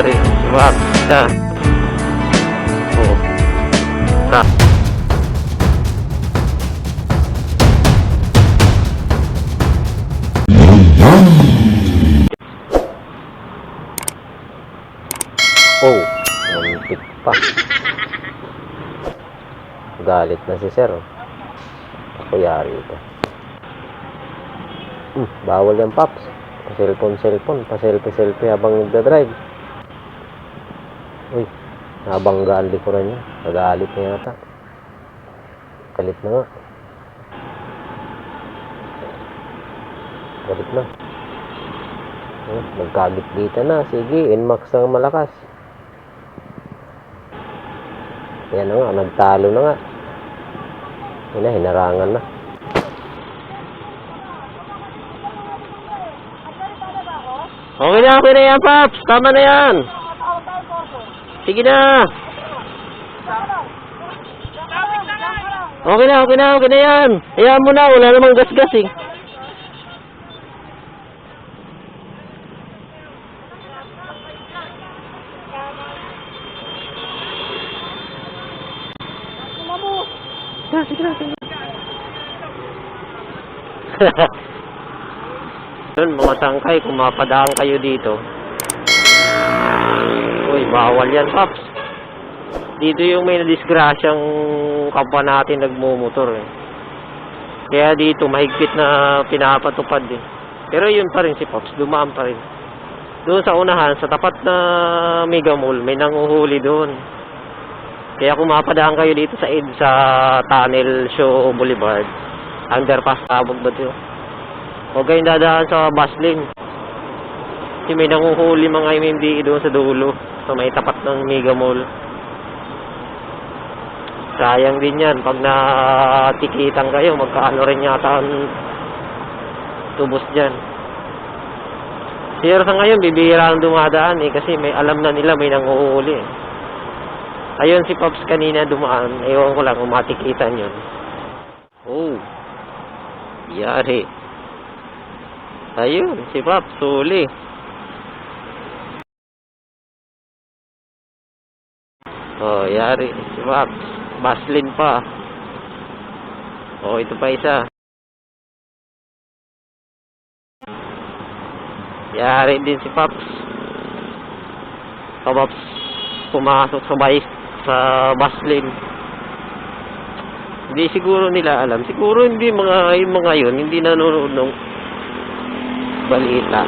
yari. Wag. Na. Oh. Na. Oh, muntik pa. Galit na si sir. Ako yari ito. Hmm, bawal yan, Paps. Pa-cellphone, cellphone. Pa-selfie-selfie habang nagdadrive. Uy, nabanggaan likuran niya. Nagalit na yata. Galit na nga. Galit na. Oh, nagkagit-gita na. Sige, NMAX ng malakas. Yan na nga, nagtalo na nga. Yan na, hinarangan na. Okay na, okay na yan, Paps. Tama na yan. Sige na. Okay na, okay na, okay na yan. Hayaan mo na, wala namang gasgas eh. Sige, na, sige na. Yun, mga tangkay, kung mapadaan kayo dito. Uy, bawal yan, Paps. Dito yung may nadisgrasyang kapwa natin nagmumotor eh. Kaya dito, mahigpit na pinapatupad eh. Pero yun pa rin si Pops, dumaan pa rin. Doon sa unahan, sa tapat na Mega Mall, may nanguhuli doon. Kaya kung mapadaan kayo dito sa EDSA Tunnel Show Boulevard, underpass tawag ba ito? Huwag kayong dadaan sa bus lane. Kasi may nanguhuli mga MMDE doon sa dulo, sa may tapat ng Mega Mall. Sayang din yan. Pag natikitan kayo, magkaano rin yata ang tubos dyan. Pero sa ngayon, bibihira ang dumadaan eh, kasi may alam na nila may nanguhuli eh. Ayun si Pops kanina dumaan. Ewan ko lang kung matikitan yun. Oh. Yari. Ayun, si Pops, huli. Oh, yari. Si. Baslin pa. Oh, ito pa isa. Yari din si Pops. Oh, Pops. Pumasok sa bike sa bus lane. Hindi siguro nila alam. Siguro hindi mga yung mga yun, hindi nanonood ng balita.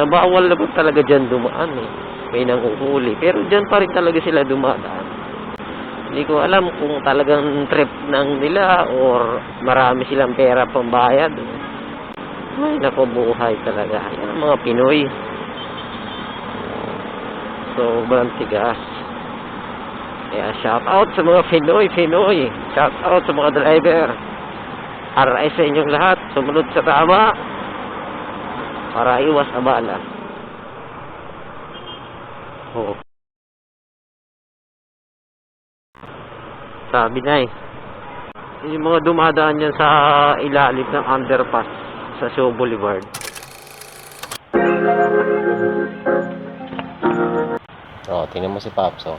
Nabawal na po talaga dyan dumaan eh. May nanguhuli. Pero dyan pa rin talaga sila dumadaan. Hindi ko alam kung talagang trip ng nila or marami silang pera pambayad. Ay, nako buhay talaga. Yan ang mga Pinoy. Sobrang tigas. Kaya shout out sa mga Pinoy, Pinoy. Shout out sa mga driver. Aray sa inyong lahat. Sumunod sa tama. Para iwas abala. Oo. Sabi na eh. Yung mga dumadaan yan sa ilalim ng underpass sa Show Boulevard. Oh, tingnan mo si Paps, oh.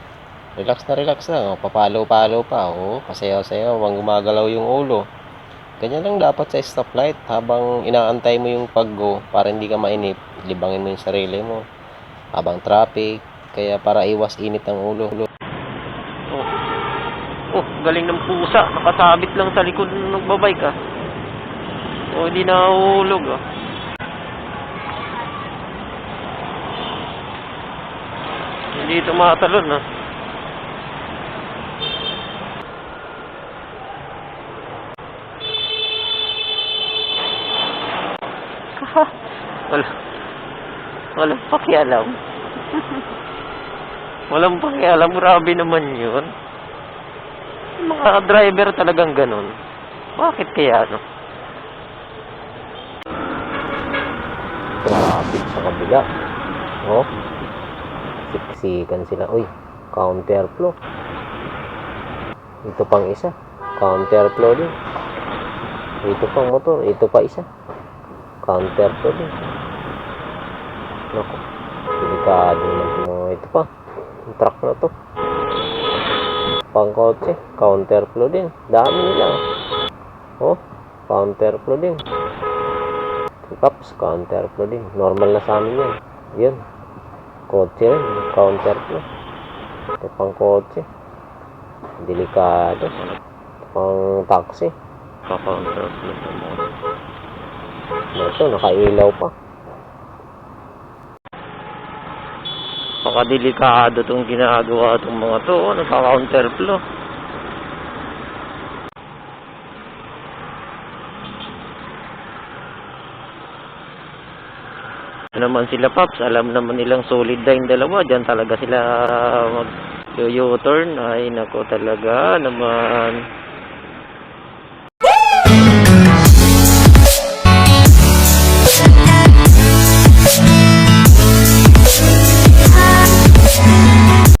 Relax na relax lang, oh. Papalo-palo pa, oh. Pasayaw-sayaw, wang gumagalaw yung ulo. Ganyan lang dapat sa stoplight habang inaantay mo yung pag-go para hindi ka mainip. Libangin mo yung sarili mo. Habang traffic, kaya para iwas init ang ulo. Oh, oh galing ng pusa. Nakasabit lang sa likod ng nagbabike, ah. Oh, hindi nahulog, ah. Hindi tumatalon, ah. Wala. Walang pakialam. Walang pakialam. Grabe naman yun. Mga driver talagang ganun. Bakit kaya, no? Grabe sa kabila. Oh. Siksikan sila. Uy, counterflow. Ito pang isa. Counterflow din. Ito pang motor. Ito pa isa. Counterflow din. Delikado naman ito pa. Truck na to. Pangkotse. Counterflow din. Dami nila. Oh, counterflow din. Cups, counterflow din. Normal na sa amin yan. Yan. Kotse rin. Counterflow. Ito pang kotse. Delikado. Ito pang taxi. Pa-counterflow sa mga. Ito, nakailaw pa. Napakadelikado itong ginagawa itong mga to. Oh, nagka-counterflow. Ano naman sila Paps, alam naman nilang solid line dalawa, Diyan talaga sila mag U-turn. Ay nako talaga naman.